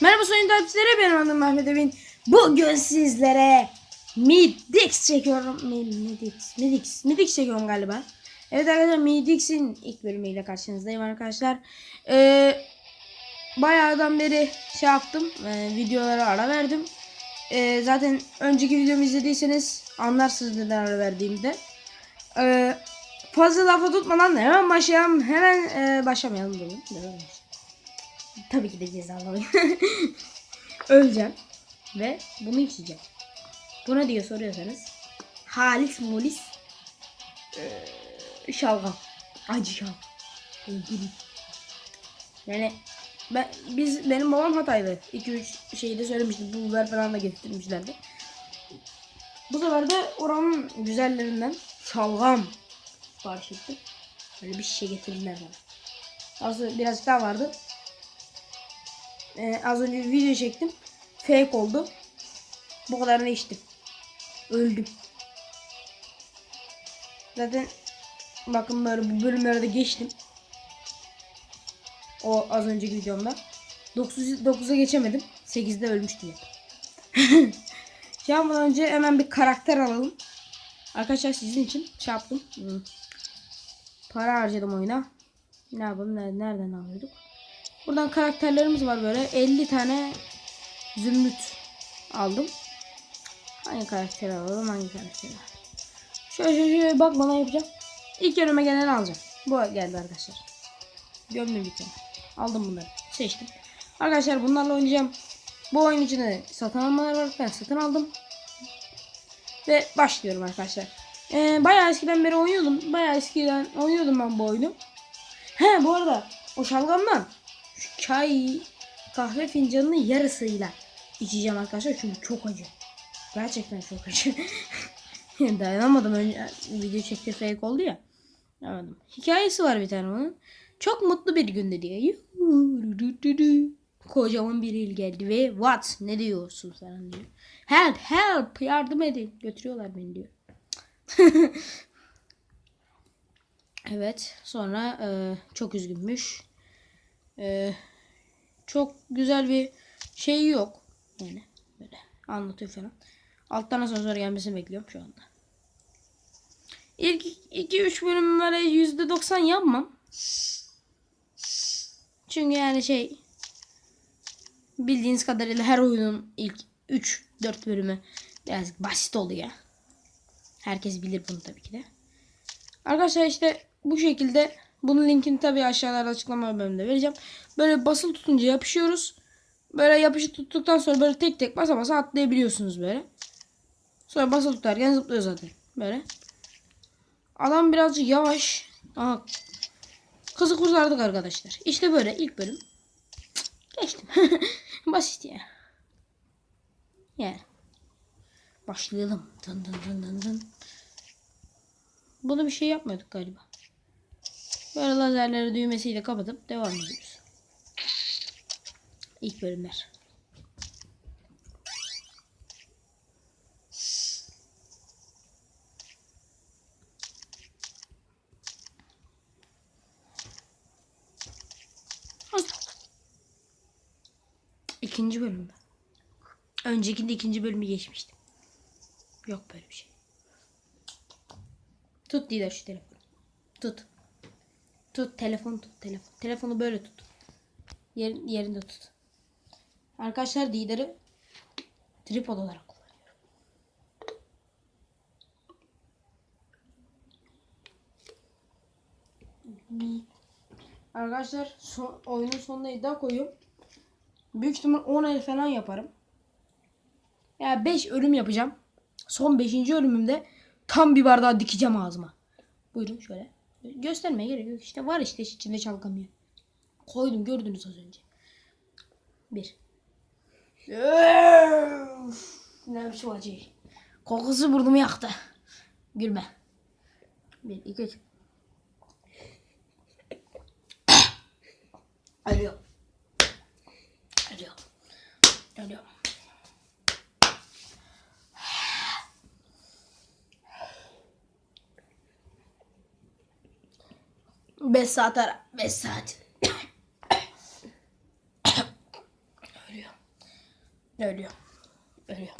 Merhaba sayın takipçileri benim adım Mehmet Emin. Bugün sizlere Midix çekiyorum. Mi- Midix, Midix, Midix çekiyorum galiba. Evet arkadaşlar Midix'in ilk bölümüyle karşınızdayım arkadaşlar. Ee, bayağıdan beri şey yaptım. e, videolara ara verdim. Ee, zaten önceki videomu izlediyseniz anlarsınız neden ara verdiğimde. Ee, fazla lafa tutmadan hemen başlayalım. Hemen e, başlamayalım dedim. Tabii ki de cezalı Öleceğim. Ve bunu içeceğim. Bu ne diye soruyorsanız. Halis molis. Ee, şalgam. Acı şalgam. Yani ben, biz benim babam Hataylı. 2-3 şeyi de söylemişti. Bu biber falan da getirmişlerdi. Bu sefer de oranın güzellerinden şalgam sipariş ettim. Böyle bir şişe getirdiler bana. Aslında birazcık daha vardı. Ee, az önce video çektim. Fake oldu. Bu kadarını içtim. Öldüm. Zaten bakın böyle bu bölümlerde geçtim. O az önceki videomda. 9, 9'a geçemedim. 8'de ölmüştüm. Şimdi bundan önce hemen bir karakter alalım. Arkadaşlar sizin için şey yaptım. Hmm. Para harcadım oyuna. Ne yapalım? Nereden alıyorduk? Buradan karakterlerimiz var böyle. 50 tane zümrüt aldım. Hangi karakteri alalım? Hangi karakteri? Şöyle şöyle, şöyle bak bana yapacağım. İlk önüme geleni alacağım. Bu geldi arkadaşlar. Gömdüm bir tane. Aldım bunları. Seçtim. Arkadaşlar bunlarla oynayacağım. Bu oyun içinde satın almalar var. Ben satın aldım. Ve başlıyorum arkadaşlar. Ee, bayağı eskiden beri oynuyordum. Bayağı eskiden oynuyordum ben bu oyunu. He bu arada o şalgamdan çay kahve fincanının yarısıyla içeceğim arkadaşlar çünkü çok acı. Gerçekten çok acı. Dayanamadım önce video çekti fake oldu ya. Dayanamadım. Hikayesi var bir tane onun. Çok mutlu bir günde diyor. Kocaman bir il geldi ve what ne diyorsun sen diyor. Help help yardım edin götürüyorlar beni diyor. evet sonra e, çok üzgünmüş. E, çok güzel bir şey yok. Yani böyle anlatıyor falan. Alttan asansör gelmesini bekliyorum şu anda. İlk 2-3 bölüm böyle %90 yapmam. Çünkü yani şey bildiğiniz kadarıyla her oyunun ilk 3-4 bölümü biraz basit oluyor. Herkes bilir bunu tabii ki de. Arkadaşlar işte bu şekilde bunun linkini tabii aşağılarda açıklama bölümünde vereceğim. Böyle basılı tutunca yapışıyoruz. Böyle yapışı tuttuktan sonra böyle tek tek basa basa atlayabiliyorsunuz böyle. Sonra basılı tutarken zıplıyor zaten. Böyle. Adam birazcık yavaş. Aha. Kızı kurtardık arkadaşlar. İşte böyle ilk bölüm. Geçtim. Basit ya. Yani. Başlayalım. Dın dın dın dın dın. Bunu bir şey yapmıyorduk galiba. Böyle lazerleri düğmesiyle kapatıp devam ediyoruz. İlk bölümler. İkinci bölümde. Öncekinde ikinci bölümü geçmiştim. Yok böyle bir şey. Tut Dida şu telefonu. Tut. Tut telefon tut telefon. Telefonu böyle tut. Yer, yerinde tut. Arkadaşlar Didar'ı tripod olarak kullanıyorum. Arkadaşlar son, oyunun sonuna iddia koyuyorum. Büyük ihtimal 10 el falan yaparım. Ya yani 5 ölüm yapacağım. Son 5. ölümümde tam bir bardağı dikeceğim ağzıma. Buyurun şöyle. Göstermeye gerek yok. İşte var işte içinde çalkamıyor. Koydum gördünüz az önce. Bir. Öf! ne biçim acı. Kokusu burnumu yaktı. Gülme. Bir, iki, üç. Alo. Alo. Alo. Beş saat ara. Beş saat. Ölüyor. Ölüyor. Ölüyor.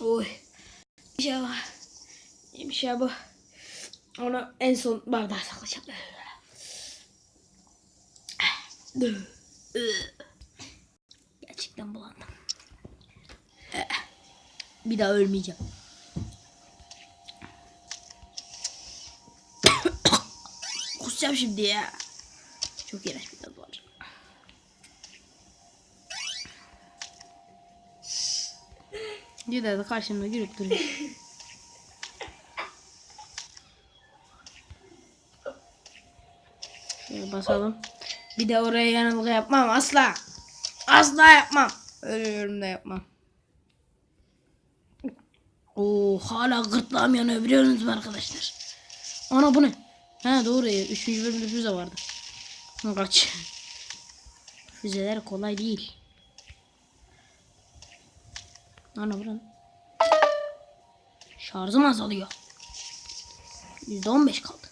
Oy. Bir şey var. Bir şey bu. Onu en son bardağa saklayacağım. Gerçekten bulandım. Bir daha ölmeyeceğim. Kusacağım şimdi ya. Çok iğrenç bir tadı var. Gider de karşımda gülüp duruyor. Şöyle basalım. Bir de oraya yanılgı yapmam asla. Asla yapmam. Ölüyorum da yapmam. Oo hala gırtlağım yanıyor biliyor musunuz arkadaşlar? Ana bu ne? He doğru. Üçüncü bölümde füze vardı. Kaç. Füzeler kolay değil. Ana buranın. Şarjım azalıyor. %15 kaldı.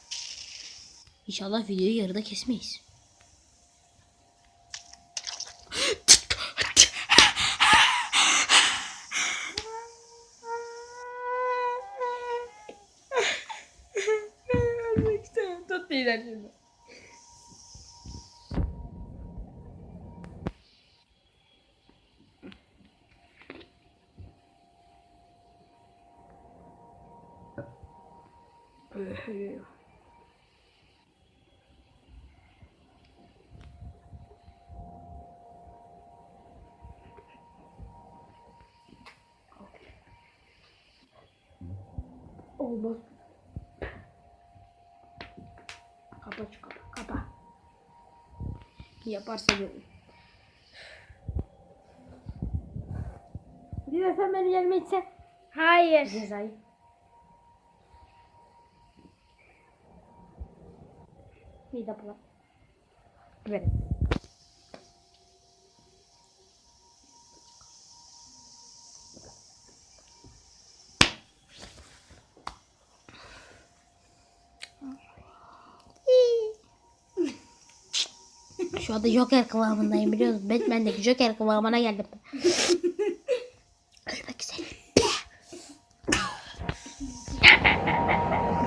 İnşallah videoyu yarıda kesmeyiz. Değil şimdi. Olmaz. Kapa şu kapa. Kapa. Yaparsa görün. Dile sen beni yerime içsen. Hayır. Cezayı. Bir de bulan. Verin. Şu anda Joker kıvamındayım biliyorsunuz. Batman'deki Joker kıvamına geldim. Ölmek üzere.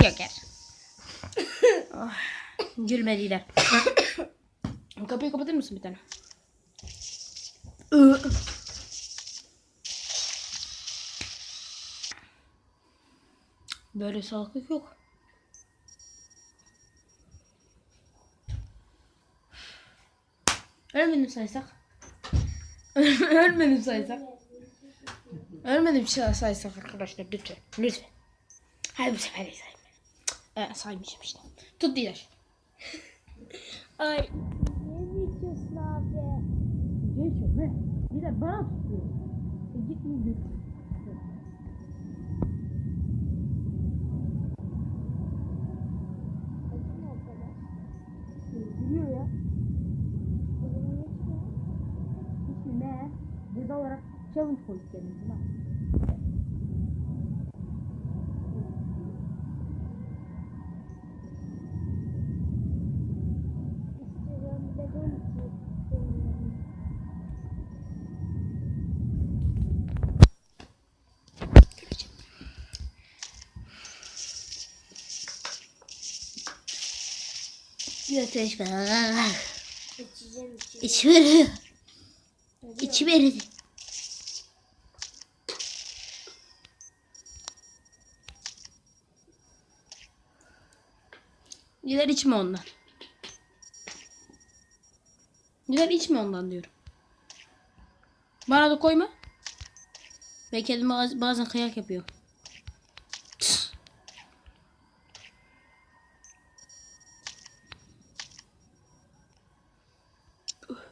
Joker. oh, gülmediler. Kapıyı kapatır mısın bir tane? Böyle salaklık yok. Ölmedim saysak. Ölmedim saysak. Ölmedim şey saysak arkadaşlar lütfen. Lütfen. Hadi bu sefer de sayayım. Evet saymışım işte. Tut diğer. Ay. Ne diyorsun abi? Ne? Bir de bana tutuyor. E gitmeyin git. Gülüyor ya. İsmi ne? Ceza olarak challenge koyduk kendimize. İstiyorum dedim ki. Bir de teşme. Gider içme ondan. Gider içme ondan diyorum. Bana da koyma. Ben kendime baz- bazen kıyak yapıyorum.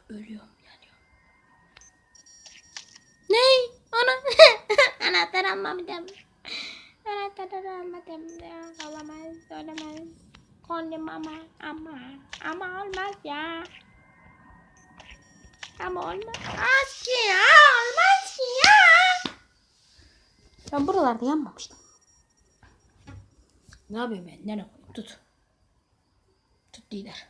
Ölüyorum yanıyorum. Ne? Ana. Anahtar almadım. Anahtar almadım. Olamaz. Olamaz. Kondum ama. Ama. Ama olmaz ya. Ama olmaz. Az ki ya. Olmaz ki ya. Ben buralarda yanmamıştım. Ne yapayım ben? Nereye koyayım? Tut. Tut lider.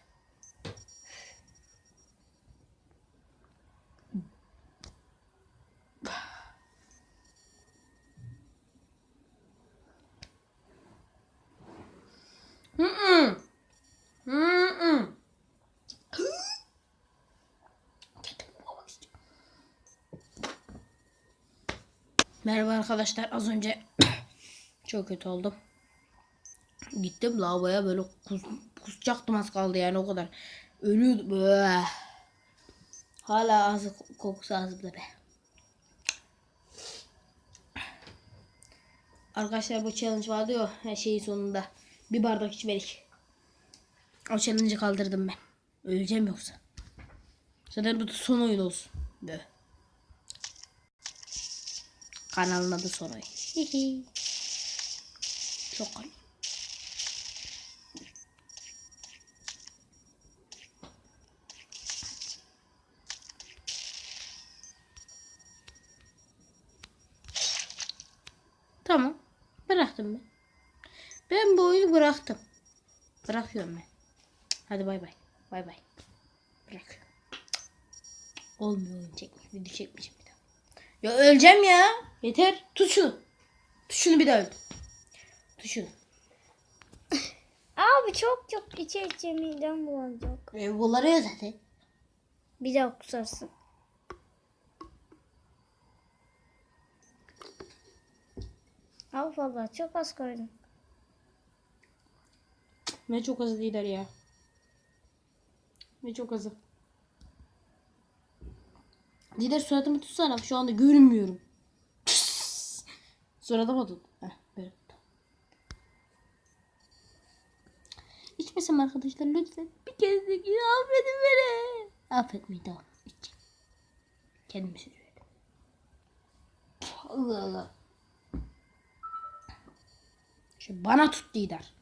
Merhaba arkadaşlar. Az önce çok kötü oldum. Gittim lavaboya böyle kus, kusacaktım az kaldı yani o kadar. Ölüyordum. Böyle. Hala ağzı kokusu ağzımda be. Arkadaşlar bu challenge vardı ya her şeyin sonunda. Bir bardak içmelik. O challenge'ı kaldırdım ben. Öleceğim yoksa. Zaten bu son oyun olsun. Böyle. Kanalın adı Soray. Çok komik. Tamam. Bıraktım ben. Ben bu oyunu bıraktım. Bırakıyorum ben. Hadi bay bay. Bay bay. Bırak. Olmuyor oyun çekmek. Video çekmeyeceğim. Ya öleceğim ya. Yeter. Tut şunu. Tut şunu bir daha öldüm. Tut şunu. Abi çok çok içe içe midem bulanacak. E, bunları ya zaten. Bir daha kusarsın. Al valla çok az koydum. Ne çok azı lider ya. Ne çok azı. Lider suratımı tutsana. Şu anda görünmüyorum. Suratıma tut. Heh, böyle. İçmesem arkadaşlar lütfen. Bir kez de affedin beni. Affetmeyin tamam. İçeceğim. Kendimi söylüyorum. Allah Allah. Şu bana tut lider.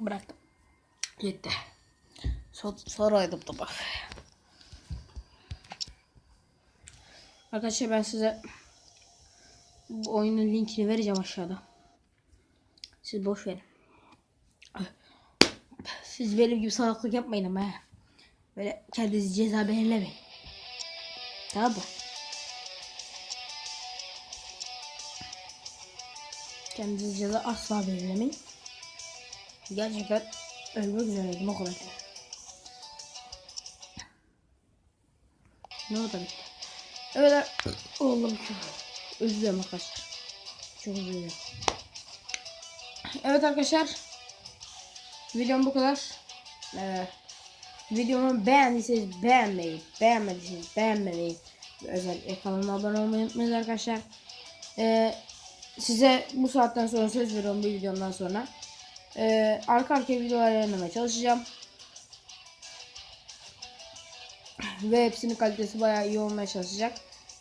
Bıraktım. Yetti. So soraydım da bak. Arkadaşlar ben size bu oyunun linkini vereceğim aşağıda. Siz boş verin. Siz benim gibi salaklık yapmayın ama he. Böyle kendinizi ceza belirlemeyin. Tamam mı? Kendinizi ceza asla belirlemeyin. Gerçekten ölmek üzereydim o kadar. Ne oldu bitti? Evet oğlum çok özür arkadaşlar. Çok özür. Evet arkadaşlar. Videom bu kadar. Ee, videomu beğendiyseniz beğenmeyi, beğenmediyseniz beğenmemeyi özellikle kanalıma abone olmayı unutmayın arkadaşlar. Ee, size bu saatten sonra söz veriyorum bu videomdan sonra. Ee, arka arkaya videolar yayınlamaya çalışacağım. Ve hepsinin kalitesi bayağı iyi olmaya çalışacak.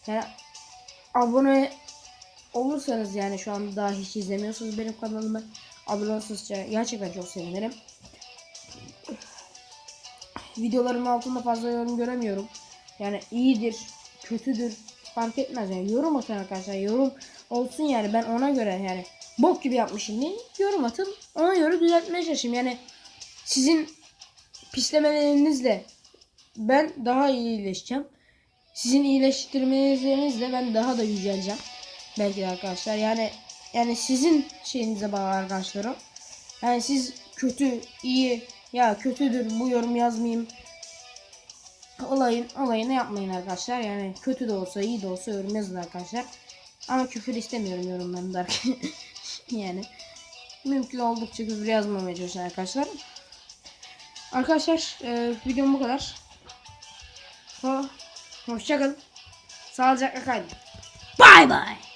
Yani abone olursanız yani şu an daha hiç izlemiyorsunuz benim kanalımı. Abone olursanız gerçekten çok sevinirim. Videolarımın altında fazla yorum göremiyorum. Yani iyidir, kötüdür fark etmez yani yorum atın arkadaşlar yorum olsun yani ben ona göre yani bok gibi yapmışım diye yorum atın ona göre düzeltmeye çalışayım yani sizin pislemelerinizle ben daha iyi iyileşeceğim sizin iyileştirmelerinizle ben daha da yüceleceğim belki de arkadaşlar yani yani sizin şeyinize bağlı arkadaşlar o. yani siz kötü iyi ya kötüdür bu yorum yazmayayım olayın olayını yapmayın arkadaşlar. Yani kötü de olsa iyi de olsa yorum yazın arkadaşlar. Ama küfür istemiyorum yorumlarımda. yani mümkün oldukça küfür yazmamaya çalışın arkadaşlar. Arkadaşlar e, videom bu kadar. Ho, hoşçakalın. Sağlıcakla kalın. Bye bye.